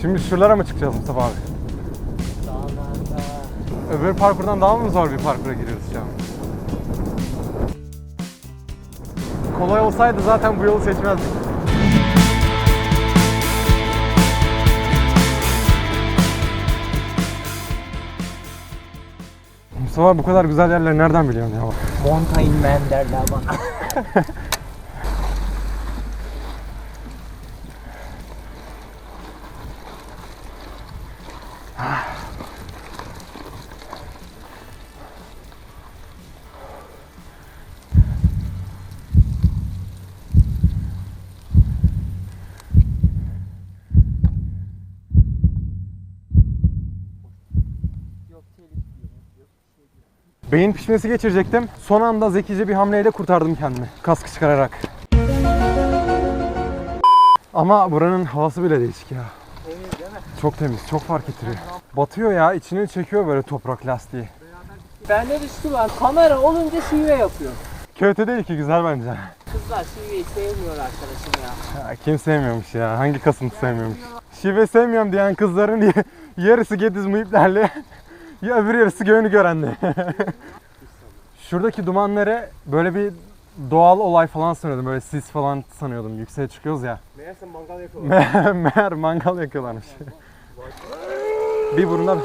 Şimdi şuralara mı çıkacağız Mustafa abi? Dağlarda. Öbür parkurdan daha mı zor bir parkura giriyoruz şu an? Kolay olsaydı zaten bu yolu seçmezdik. Mustafa bu kadar güzel yerleri nereden biliyorsun ya? Mountain man derler bana. Beyin pişmesi geçirecektim. Son anda zekice bir hamleyle kurtardım kendimi. Kaskı çıkararak. Ama buranın havası bile değişik ya. Temiz değil mi? Çok temiz, çok fark ettiriyor. Batıyor ya, içini çekiyor böyle toprak lastiği. Bende bir şu var. Kamera olunca şive yapıyor. Kötü değil ki, güzel bence. Kızlar şiveyi sevmiyor arkadaşım ya. Ya, kim sevmiyormuş ya? Hangi kasıntı sevmiyormuş? Şive sevmiyorum diyen kızların yarısı Gediz muhiplerle, ya öbür yarısı göğünü görenli. Şuradaki dumanları böyle bir doğal olay falan sanıyordum. Böyle sis falan sanıyordum. Yükseğe çıkıyoruz ya. Meğerse mangal yapıyorlar. Me- Meğer mangal yakıyorlarmış. bir burundan...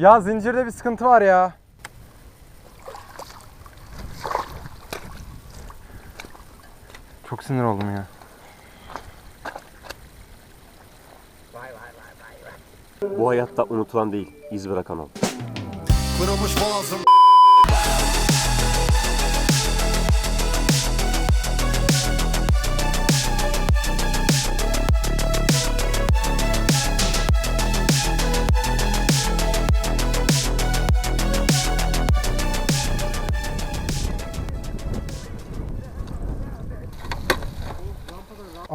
Ya zincirde bir sıkıntı var ya. Çok sinir oldum ya. Bu hayatta unutulan değil, iz bırakan ol. Kırılmış boğazım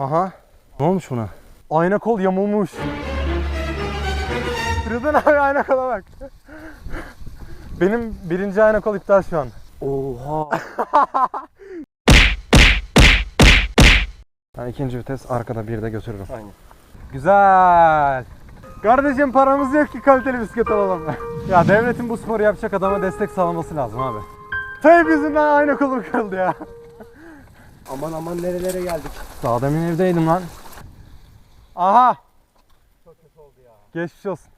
Aha. Ne olmuş buna? Ayna kol yamulmuş. Rıdvan abi ayna kola bak. Benim birinci ayna kol iptal şu an. Oha! Ben ikinci vites arkada bir de götürürüm. Aynen. Güzel. Kardeşim paramız yok ki kaliteli bisiklet alalım. ya devletin bu sporu yapacak adama destek sağlaması lazım abi. Tayyip yüzünden ayna kolum kırıldı ya. Aman aman nerelere geldik. Daha demin evdeydim lan. Aha. Çok kötü oldu ya. Geçmiş olsun.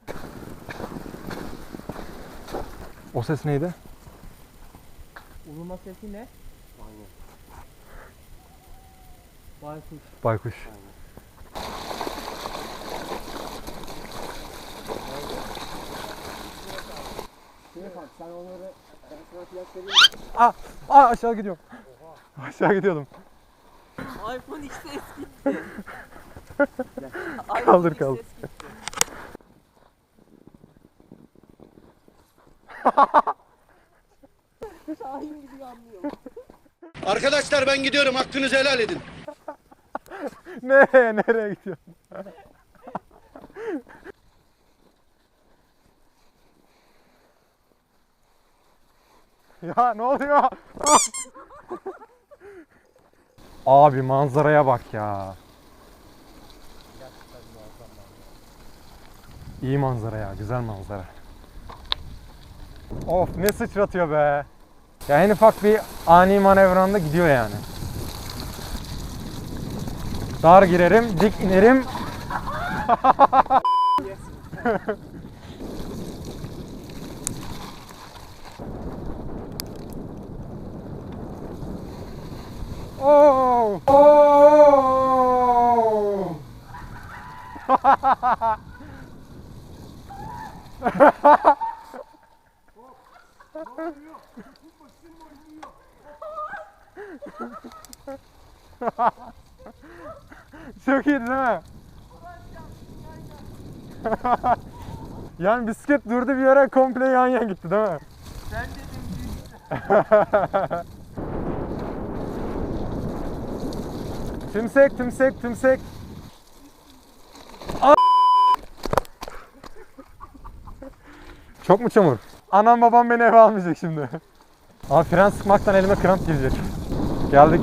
O ses neydi? Uluma sesi ne? Baykuş. Baykuş. Şuraya bak sen onları ben sana vereyim Aa, aa aşağı gidiyorum. Aşağı gidiyordum. iPhone X ses gitti. Kaldır, kaldır. Şahin gibi anlıyor. Arkadaşlar ben gidiyorum hakkınızı helal edin Nereye nereye gidiyorsun? ya ne oluyor? Abi manzaraya bak ya. İyi manzara ya, güzel manzara. Of ne sıçratıyor be. Ya en ufak bir ani manevranda gidiyor yani. Dar girerim, dik inerim. Oh! Oh! Çok iyi değil mi? Yani bisiklet durdu bir yere komple yan yan gitti değil mi? Ben dedim Tümsek, tümsek, tümsek. A- Çok mu çamur? Anam babam beni eve almayacak şimdi. Abi fren sıkmaktan elime kramp girecek. Geldik.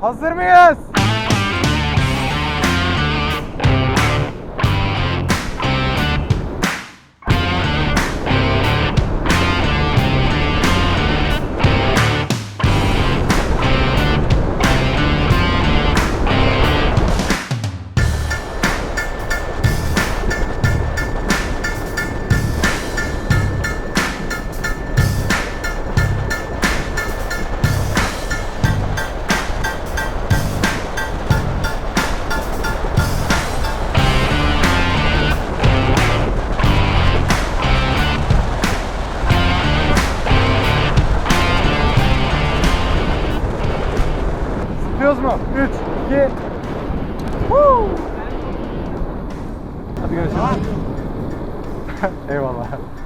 Hazır mıyız? it. Woo! How's it going, Sean? Everyone laughed.